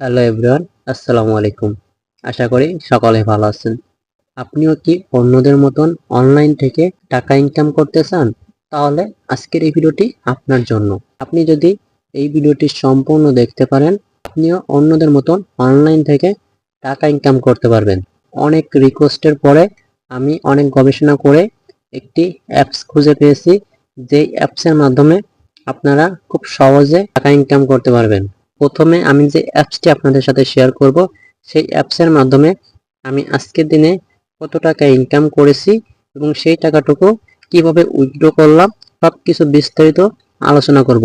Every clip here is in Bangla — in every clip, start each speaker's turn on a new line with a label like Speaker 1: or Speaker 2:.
Speaker 1: হ্যালো এভরিওয়ান, আসসালামু আলাইকুম। আশা করি সকলে ভালো আছেন। আপনিও কি অন্যদের মতন অনলাইন থেকে টাকা ইনকাম করতে চান? তাহলে আজকের এই ভিডিওটি আপনার জন্য। আপনি যদি এই ভিডিওটি সম্পূর্ণ দেখতে পারেন, আপনিও অন্যদের মতন অনলাইন থেকে টাকা ইনকাম করতে পারবেন। অনেক রিকোয়েস্টের পরে আমি অনেক গবেষণা করে একটি অ্যাপস খুঁজে পেয়েছি, যেই অ্যাপসের মাধ্যমে আপনারা খুব সহজে টাকা ইনকাম করতে পারবেন। প্রথমে আমি যে অ্যাপসটি আপনাদের সাথে শেয়ার করব, সেই অ্যাপসের মাধ্যমে আমি আজকের দিনে কত টাকা ইনকাম করেছি এবং সেই টাকাটুকু কীভাবে উইথড্র করলাম সব কিছু বিস্তারিত আলোচনা করব।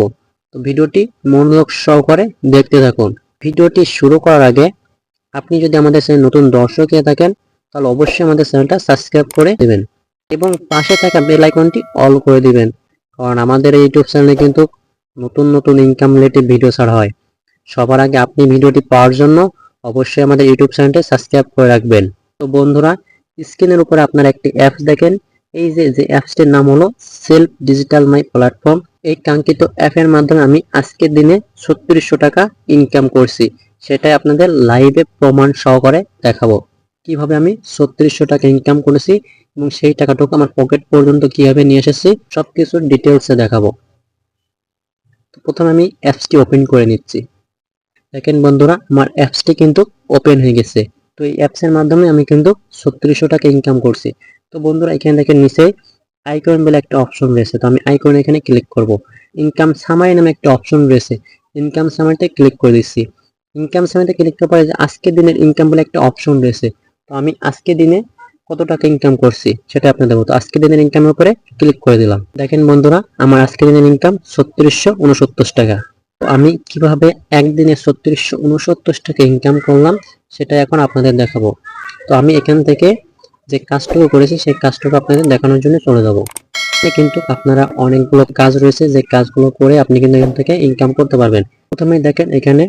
Speaker 1: তো ভিডিওটি মনোযোগ সহকারে দেখতে থাকুন। ভিডিওটি শুরু করার আগে আপনি যদি আমাদের চ্যানেল নতুন দর্শক হয়ে থাকেন, তাহলে অবশ্যই আমাদের চ্যানেলটা সাবস্ক্রাইব করে দেবেন এবং পাশে থাকা বেল আইকনটি অল করে দিবেন। কারণ আমাদের ইউটিউব চ্যানেলে কিন্তু নতুন নতুন ইনকাম রিলেটেড ভিডিও ছাড়া হয়। সবার আগে আপনি ভিডিওটি পাওয়ার জন্য অবশ্যই আমাদের ইউটিউব চ্যানেলটি সাবস্ক্রাইব করে রাখবেন। তো বন্ধুরা, স্ক্রিনের উপরে আপনারা একটি অ্যাপস দেখেন। এই যে যে অ্যাপসটির নাম হলো সেলফ ডিজিটাল মাই প্ল্যাটফর্ম এই কাঙ্ক্ষিত অ্যাপের মাধ্যমে আমি আজকের দিনে ছত্রিশশো টাকা ইনকাম করছি। সেটাই আপনাদের লাইভে প্রমাণ সহকারে দেখাবো। কীভাবে আমি ছত্রিশশো টাকা ইনকাম করেছি এবং সেই টাকাটুকু আমার পকেট পর্যন্ত কীভাবে নিয়ে এসেছি সব কিছুর ডিটেলসে দেখাবো। প্রথমে আমি অ্যাপসটি ওপেন করে নিচ্ছি। দেখেন বন্ধুরা, আমার অ্যাপসটি কিন্তু ওপেন হয়ে গেছে। তো এই অ্যাপসের মাধ্যমে আমি কিন্তু ছত্রিশশো টাকা ইনকাম করছি। তো বন্ধুরা, এখানে দেখেন নিচে আইকন বলে একটা অপশন রয়েছে। তো আমি আইকন এখানে ক্লিক করব। ইনকাম সামারি নামে একটা অপশন রয়েছে। ইনকাম সামারিতে ক্লিক করে দিচ্ছি। ইনকাম সামারিতে ক্লিক করার পরে আজকের দিনের ইনকাম বলে একটা অপশন রয়েছে। তো আমি আজকে দিনে কত টাকা ইনকাম করছি সেটা আপনাদের মতো আজকে দিনের ইনকামের উপরে ক্লিক করে দিলাম। দেখেন বন্ধুরা, আমার আজকে দিনের ইনকাম ছত্রিশশো উনসত্তর টাকা। তো আমি কীভাবে একদিনে ছত্রিশশো উনসত্তর টাকা ইনকাম করলাম, সেটা এখন আপনাদের দেখাবো। তো আমি এখান থেকে যে কাজটুকু করেছি, সেই কাজটুকু আপনাদের দেখানোর জন্য চলে যাব। কিন্তু আপনারা অনেকগুলো কাজ রয়েছে, যে কাজগুলো করে আপনি কিন্তু এখান থেকে ইনকাম করতে পারবেন। প্রথমে দেখেন এখানে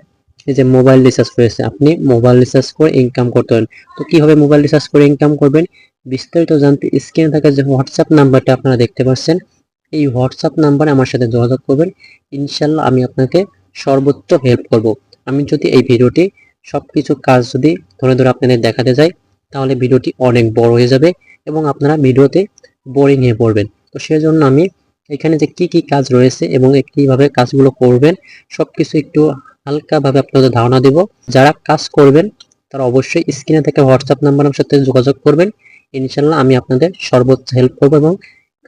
Speaker 1: এই যে মোবাইল রিচার্জ রয়েছে, আপনি মোবাইল রিচার্জ করে ইনকাম করতে পারেন। তো কীভাবে মোবাইল রিচার্জ করে ইনকাম করবেন? বিস্তারিত জানতে স্ক্রিনে থাকা যে হোয়াটসঅ্যাপ নাম্বারটা আপনারা দেখতে পাচ্ছেন এই হোয়াটসঅ্যাপ নাম্বারে আমার সাথে যোগাযোগ করবেন। ইনশাল্লাহ আমি আপনাকে সর্বোচ্চ হেল্প করব। আমি যদি এই ভিডিওটি সব কিছু কাজ যদি ধরে ধরে আপনাদের দেখাতে যাই, তাহলে ভিডিওটি অনেক বড় হয়ে যাবে এবং আপনারা ভিডিওতে বোরিং হয়ে পড়বেন। তো সেজন্য আমি এখানে যে কি কি কাজ রয়েছে এবং কীভাবে কাজগুলো করবেন সব কিছু একটু হালকাভাবে আপনাদের ধারণা দেব। যারা কাজ করবেন, তারা অবশ্যই স্ক্রিনে থেকে হোয়াটসঅ্যাপ নাম্বারের সাথে যোগাযোগ করবেন। ইনশাল্লাহ আমি আপনাদের সর্বোচ্চ হেল্প করব এবং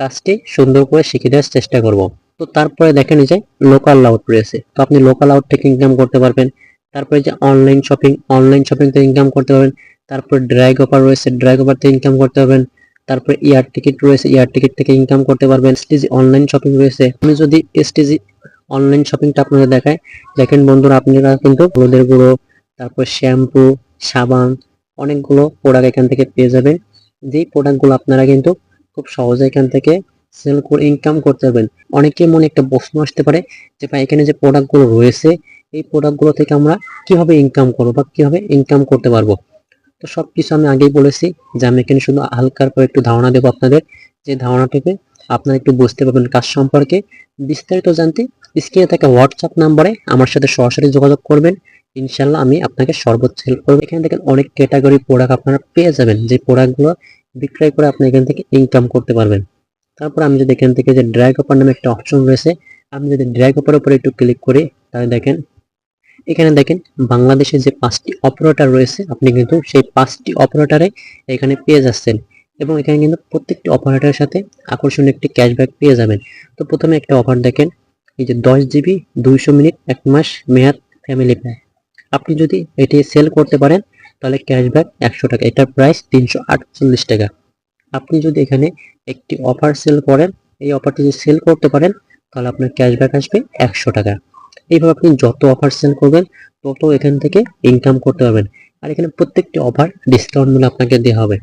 Speaker 1: কাজটি সুন্দর করে শিখে দেওয়ার চেষ্টা করব। তো তারপরে দেখেন এই যে লোকাল আউট রয়েছে। তো আপনি লোকাল আউট থেকে ইনকাম করতে পারবেন। তারপরে যে অনলাইন শপিং অনলাইন শপিং থেকে ইনকাম করতে পারবেন। তারপর ড্রাইগ অফার রয়েছে ড্রাইগ অফার থেকে ইনকাম করতে পারবেন। তারপর এয়ার টিকিট রয়েছে এয়ার টিকিট থেকে ইনকাম করতে পারবেন। এসটিজি অনলাইন শপিং রয়েছে। আমি যদি এসটিজি অনলাইন শপিংটা আপনাদের দেখাই, দেখেন বন্ধুরা, আপনারা কিন্তু হলুদের গুঁড়ো, তারপর শ্যাম্পু সাবান, অনেকগুলো প্রোডাক্ট এখান থেকে পেয়ে যাবেন। যেই প্রোডাক্টগুলো আপনারা কিন্তু খুব সহজে এখান থেকে সেল করে ইনকাম করতে পারবেন। অনেকের মনে একটা প্রশ্ন আসতে পারে যে, ভাই, এখানে যে প্রোডাক্টগুলো রয়েছে, এই প্রোডাক্টগুলো থেকে আমরা কীভাবে ইনকাম করব বা কীভাবে ইনকাম করতে পারব? তো সব কিছু আমি আগেই বলেছি যে, আমি এখানে শুধু হালকার পর একটু ধারণা দেবো আপনাদের। যে ধারণাটাকে আপনারা একটু বুঝতে পারবেন কাজ সম্পর্কে। বিস্তারিত জানতে স্ক্রিনে থাকা হোয়াটসঅ্যাপ নাম্বারে আমার সাথে সরাসরি যোগাযোগ করবেন। ইনশাল্লাহ আমি আপনাকে সর্বোচ্চ হেল্প করব। এখানে দেখেন অনেক ক্যাটাগরি প্রোডাক্ট আপনারা পেয়ে যাবেন। যে প্রোডাক্টগুলো বিক্রয় করে আপনি এখান থেকে ইনকাম করতে পারবেন। তারপর আমি যদি এখান থেকে যে ড্র্যাগ অপার নামে একটা অপশন রয়েছে আমি যদি ড্র্যাগ অপার উপরে একটু ক্লিক করি তাহলে দেখেন, এখানে দেখেন বাংলাদেশে যে পাঁচটি অপারেটর রয়েছে, আপনি কিন্তু সেই পাঁচটি অপারেটরে এখানে পেয়ে যাচ্ছেন। এবং এখানে কিন্তু প্রত্যেকটি অপারেটরের সাথে আকর্ষণীয় একটি ক্যাশব্যাক পেয়ে যাবেন। তো প্রথমে একটা অফার দেখেন, এই যে দশ জিবি দুইশো মিনিট, এক মাস মেয়াদ ফ্যামিলি প্যাক আপনি যদি এটি সেল করতে পারেন তাহলে ক্যাশব্যাক একশো টাকা। এটার প্রাইস তিনশো আটচল্লিশ টাকা। আপনি যদি এখানে একটি অফার সেল করেন, এই অফারটি যদি সেল করতে পারেন, তাহলে আপনার ক্যাশব্যাক আসবে একশো টাকা। এইভাবে আপনি যত অফার সেল করবেন, তত এখান থেকে ইনকাম করতে পারবেন। আর এখানে প্রত্যেকটি অফার ডিসকাউন্ট মূল্য আপনাকে দেওয়া হবে।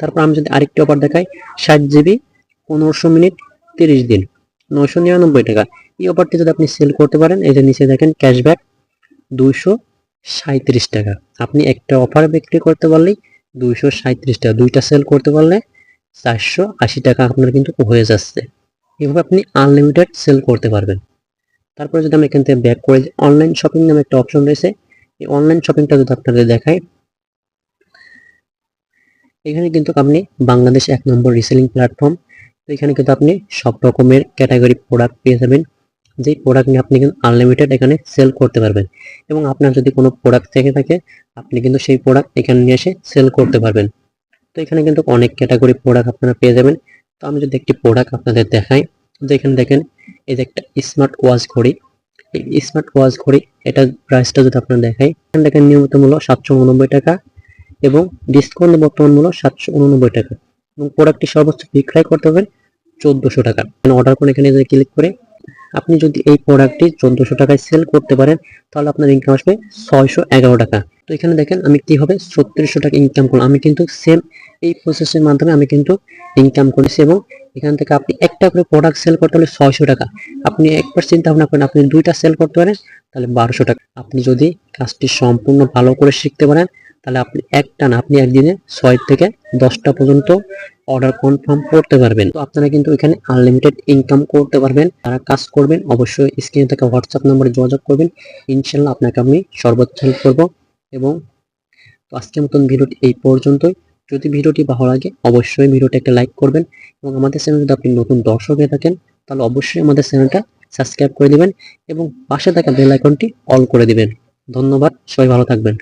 Speaker 1: তারপর আমি যদি আরেকটি অফার দেখাই, ষাট জিবি পনেরোশো মিনিট, তিরিশ দিন। নশো নিরানব্বই টাকা। এই অফারটি যদি আপনি সেল করতে পারেন, এই যে নিচে দেখেন ক্যাশব্যাক দুইশো সাঁত্রিশ টাকা। আপনি একটা অফার বিক্রি করতে পারলেই দুইশো সাঁত্রিশ টাকা, দুইটা সেল করতে পারলে চারশো আশি টাকা আপনার কিন্তু হয়ে যাচ্ছে। এভাবে আপনি আনলিমিটেড সেল করতে পারবেন। তারপরে যদি আমি এখান থেকে ব্যাক করে অনলাইন শপিং নামে একটা অপশন রয়েছে। এই অনলাইন শপিংটা যদি আপনাদের দেখাই, এখানে কিন্তু আপনি বাংলাদেশ এক নম্বর রিসেলিং প্ল্যাটফর্ম তো এখানে কিন্তু আপনি সব রকমের ক্যাটাগরি প্রোডাক্ট পেয়ে যাবেন। যেই প্রোডাক্ট নিয়ে আপনি কিন্তু আনলিমিটেড এখানে সেল করতে পারবেন। এবং আপনার যদি কোনো প্রোডাক্ট থেকে থাকে, আপনি কিন্তু সেই প্রোডাক্ট এখানে নিয়ে এসে সেল করতে পারবেন। তো এখানে কিন্তু অনেক ক্যাটাগরি প্রোডাক্ট আপনারা পেয়ে যাবেন। তো আমি যদি একটি প্রোডাক্ট আপনাদের দেখাই, তো এখানে দেখেন, এই যে একটা স্মার্ট ওয়াচ ঘড়ি। এই স্মার্ট ওয়াচ ঘড়ি এটার প্রাইসটা যদি আপনারা দেখাই, এখানে দেখেন নিয়মিত মূল্য সাতশো উননব্বই টাকা এবং ডিসকাউন্ট বর্তমান মূল্য সাতশো উননব্বই টাকা। এবং প্রোডাক্টটি সর্বোচ্চ বিক্রয় করতে পারবেন চোদ্দোশো টাকা। অর্ডার করে এখানে ক্লিক করে আপনি যদি এই প্রোডাক্টটি চোদ্দোশো টাকায় সেল করতে পারেন, তাহলে আপনার ইনকাম আসবে ছয়শো এগারো টাকা। তো এখানে দেখেন আমি কীভাবে ছত্রিশশো টাকা ইনকাম করলাম। আমি কিন্তু সেম এই প্রসেসের মাধ্যমে আমি কিন্তু ইনকাম করেছি এবং এখান থেকে আপনি একটা করে প্রোডাক্ট সেল করতে হলে ছয়শো টাকা। আপনি একবার চিন্তা ভাবনা করেন, আপনি দুইটা সেল করতে পারেন, তাহলে বারোশো টাকা। আপনি যদি কাজটি সম্পূর্ণ ভালো করে শিখতে পারেন, তাহলে আপনি একটা না, আপনি একদিনে ছয় থেকে দশটা পর্যন্ত অর্ডার কনফার্ম করতে পারবেন। তো আপনারা কিন্তু এখানে আনলিমিটেড ইনকাম করতে পারবেন। তারা কাজ করবেন, অবশ্যই স্ক্রিনে থাকা হোয়াটসঅ্যাপ নম্বরে যোগাযোগ করবেন। ইনশাল্লাহ আপনাকে আমি সর্বোচ্চ হেল্প করব এবং তো আজকের মতন ভিডিওটি এই পর্যন্তই। যদি ভিডিওটি ভালো লাগে, অবশ্যই ভিডিওটা একটা লাইক করবেন এবং আমাদের চ্যানেল যদি আপনি নতুন দর্শক হয়ে থাকেন, তাহলে অবশ্যই আমাদের চ্যানেলটা সাবস্ক্রাইব করে দিবেন এবং পাশে থাকা বেল আইকনটি অল করে দিবেন। ধন্যবাদ, সবাই ভালো থাকবেন।